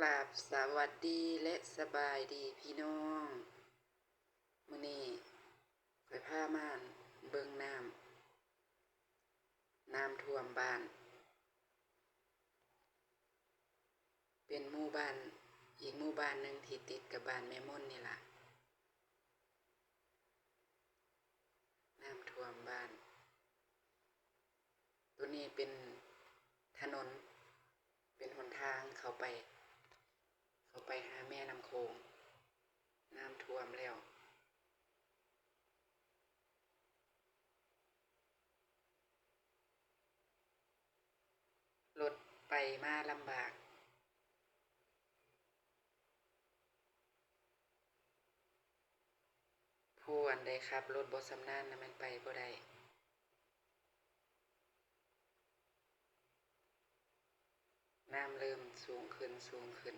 กราบสวัสดีและสบายดีพี่น้องมื้อนี้ไปพาม่านเบิ่งน้ำน้ำท่วมบ้าน เป็นหมู่บ้านอีกหมู่บ้านหนึ่งที่ติดกับบ้านแม่ม่นนี่ล่ะน้ำท่วมบ้าน ตัวนี้เป็นถนน เป็นหนทางเข้าไป ไปหาแม่น้ำโขงน้ำท่วมแล้ว รถไปมาลำบากผู้อันใดขับรถบสำนานนะมันไปบ่ได้น้ำเริ่มสูงขึ้นสูงขึ้น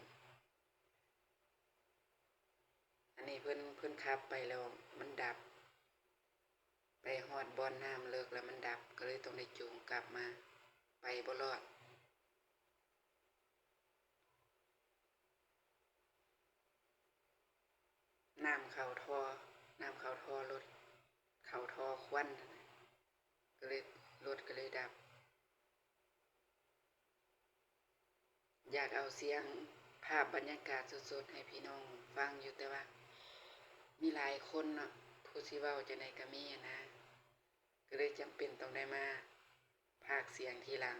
อันนี้เพิ่นเพิ่นขับไปแล้วมันดับ ไปฮอดบอนน้ำเลิกแล้วมันดับก็เลยต้องได้จูงกลับมา ไปบ่รอดน้ำเข้าทอน้ำเข้าทอรถเข้าทอควันก็เลยรถก็เลยดับ อยากเอาเสียงภาพบรรยากาศสดๆให้พี่น้องฟังอยู่แต่ว่า มีหลายคนเนาะผู้สิเว้าจะในก็มีนะ ก็เลยจำเป็นต้องได้มาพากเสียงทีหลัง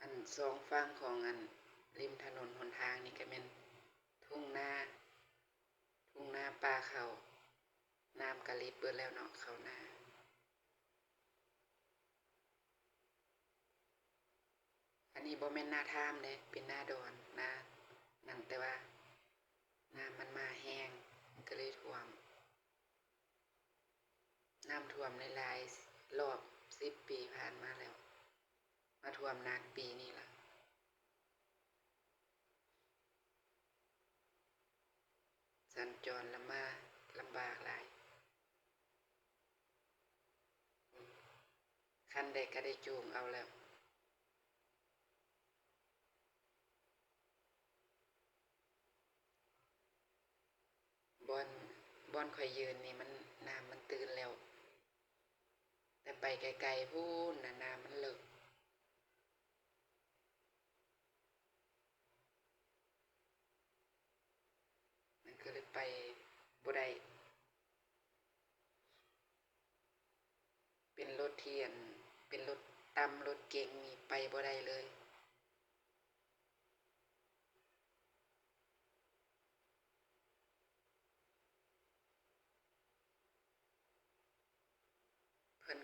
อันสองฝั่งของอันริมถนนหนทางนี่ก็เป็นทุ่งนาทุ่งนาป่าเขาน้ำกะลิดเบิดแล้วเนาะเขานานนี้ บ่แม่นหน้าทามเด้เป็นหน้าดอนหน้านั่นแต่ว่าน้ำมันมาแห้งก็เลยท่วม น้ำท่วมในหลายรอบสิบปีผ่านมาแล้ว มาท่วมหนักปีนี้ล่ะสัญจรลำมาลำบากหลายคันใดก็ได้จูงเอาแล้ว บอนบอนข่อยยืนนี่มันน้ำมันตื่นแล้ว แต่ไปไกลๆพูนน่ะน้ำมันเลิกมันก็เลยไปบ่ได้เป็นรถเทียน เป็นรถตำรถเก๋งนี่ไปบ่ได้เลย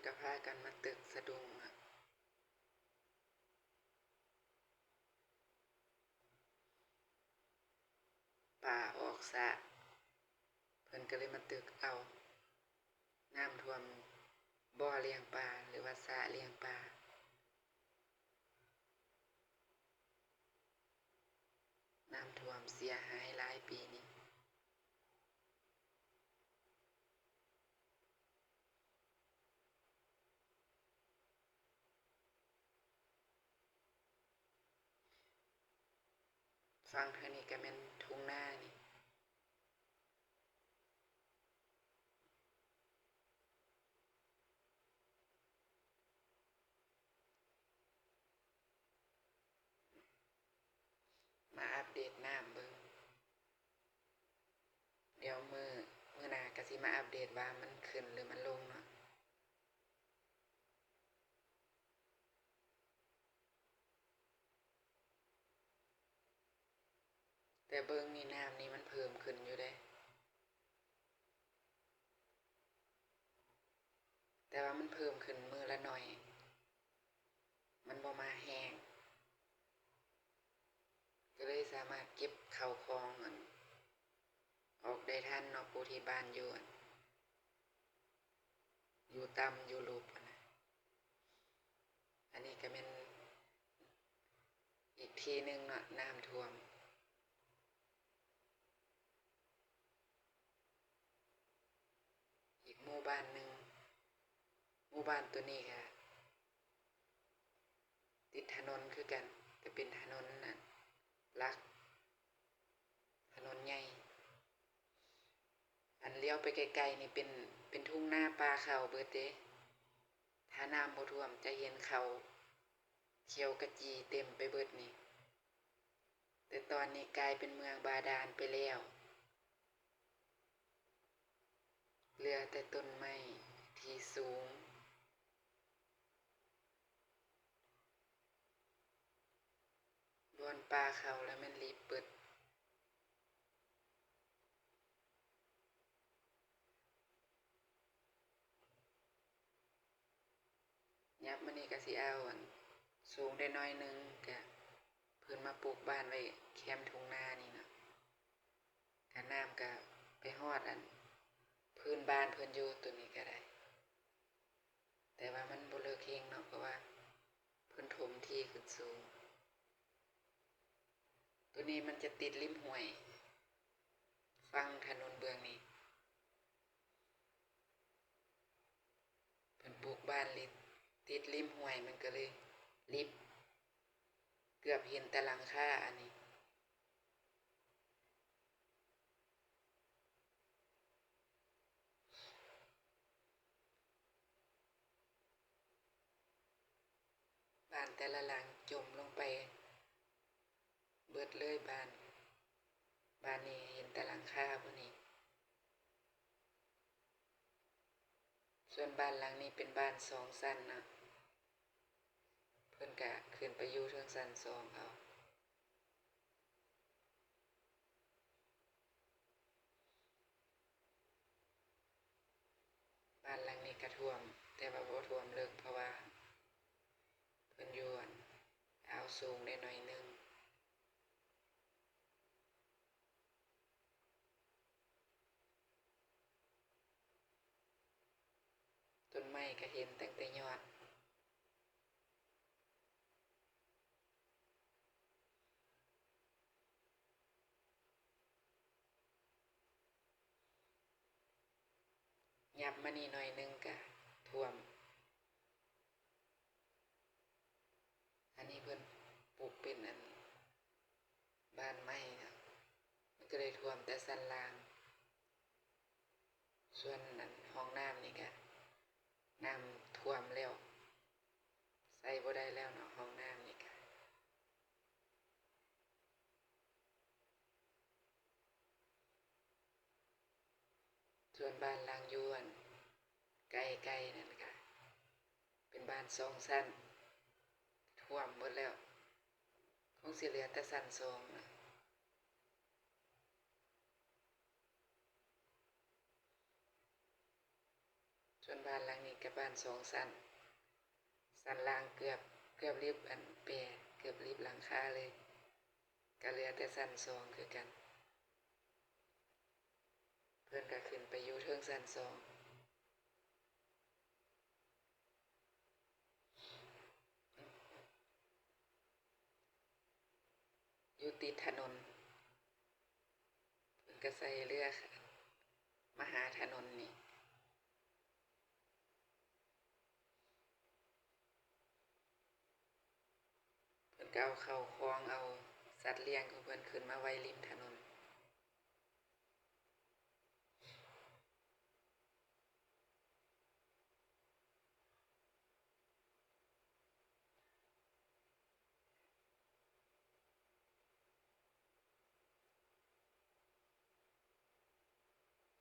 ก็พากันมาตึกสะดุงอะป่าออกสะ เพิ่นก็เลยมาตึกเอา น้ำท่วมบ่อเลี้ยงปลาหรือว่าสะเลี้ยงปลา น้ำท่วมเสียหายหลายปีนี้ ฟังทางนี้ก็แม่นทุ่งหน้านี่มาอัปเดตหน้ำเบิ่งเดี๋ยวมือมือหน้าก็สิมาอัปเดตว่ามันขึ้นหรือมันลงเนาะ แต่เบิ่งนี่น้ำนี่มันเพิ่มขึ้นอยู่เด้แต่ว่ามันเพิ่มขึ้นมือละหน่อย มันบ่มาแห้ง ก็เลยสามารถเก็บเข้าวของอันออกได้ทันนาะผู้ที่บ้านอยู่อันอยู่ต่ำอยู่รูปอะนะอันนี้ก็เป็นอีกทีหนึ่งเนาะน้ำท่วม อีกหมู่บ้านหนึ่ง มู่บ้านตัวนี้ค่ะติดถนนคือกัน แต่เป็นถนนน่ะลัก ถนนใหญ่อันเลี้ยวไปไกลๆนี่เป็นเป็นทุ่งนาป่าเขาเบิดเด้ถ้าน้ำบ่ท่วมจะเห็นเขาเขียวกระจีเต็มไปเบิดนี่ แต่ตอนนี้กลายเป็นเมืองบาดาลไปแล้วเหลือแต่ต้นไม้ที่สูง บอนปลาเขาแล้วมันรีบเปิดยับมันนี่ก็สิเอาอันสูงได้น้อยนึงกะเพิ่นมาปลูกบ้านไว้แคมทุ่งนานี่เนาะกะน้ำกะไปฮอดอัน พื้นบ้านเพิ่นอยู่ตัวนี้ก็ได้ แต่ว่ามันบ่เลิกเฮงเนาะเพราะว่าเพิ่นถมที่ขึ้นสูง ตัวนี้มันจะติดริมห้วย ฟังถนนเบืองนี้เพิ่นปลูกบ้านลิดติดริมห้วยมันก็เลยลิบเกือบเห็นต่หลังค่าอันนี้บ้านแต่ละหลังจมลงไป ดเลยบ้าน บ้านนี้เห็นแต่หลังคาพวกนี้ ส่วนบ้านหลังนี้เป็นบ้านสองสั้นนะเพื่อนกะขึ้นไปอยู่เทิงสั้นสองเอาบ้านหลังนี้กระท่วม แต่ว่าบ่ท่วมเลิกเพราะว่าเพิ่นยู่อั่นเอาสูงได้หน่อยนึง ต้นไม้ ก็เห็นตั้งแต่ยอดยับมานี่หน่อยหนึงกะท่วม อันนี้เพิ่นปลูกเป็นอัน บ้านไม้นะมันก็เลยท่วมแต่สันลาง ส่วนนั้นห้องน้ำนี่ก็ น้ำท่วมแล้ว ใส่บ่ได้แล้วเนาะห้องน้ำนี่ก็ส่วนบ้านลังยวนไกลๆนั่นค่ะ เป็นบ้านสองชั้นท่วมหมดแล้ว คงสิเหลือแต่ชั้นสองนะ ส่วนบ้านหลังนี้กับบ้านสองชั้นชั้นล่างเกือบเกือบรีบอันเปรเกือบรีบหลังคาเลยก็เหลือแต่ชั้นสองคือกัน เพื่อนก็ขึ้นไปอยู่เทิงชั้นสองอยู่ติดถนนเพิ่นก็ใส่เรือค่ะมาหาถนนนี่เพิ่น ก็เอาเข้าคลองเอา สัตว์เลี้ยงของเพิ่นขึ้นมาไว้ริมถนน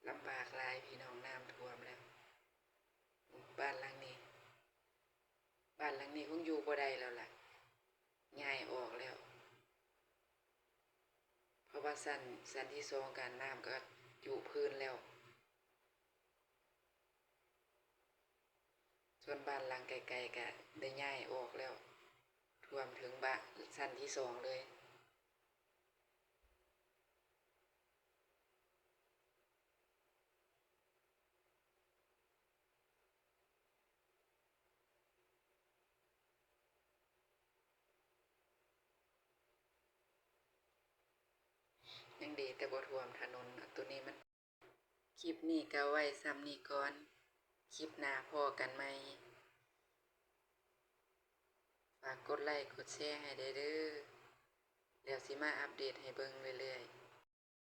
ลำบากลายพี่น้องน้ำท่วมแล้ว บ้านหลังนี้ บ้านหลังนี้คงอยู่บ่ได้แล้วล่ะ ย้ายออกแล้ว เพราะว่าสันสันที่สองการน้ำก็อยู่พื้นแล้ว ส่วนบ้านหลังไกลๆก็ได้ย้ายออกแล้ว รวมถึงบ้านสันที่สองเลย ดีแต่บ่ท่วมถนนตัวนี้มัน คลิปนี้ก็ไว้ซ้ำนี้ก่อน คลิปหน้าพอกันไหมฝากกดไลค์กดแชร์ให้ได้เด้อแล้วสิมาอัปเดตให้เบิ่งเรื่อยๆ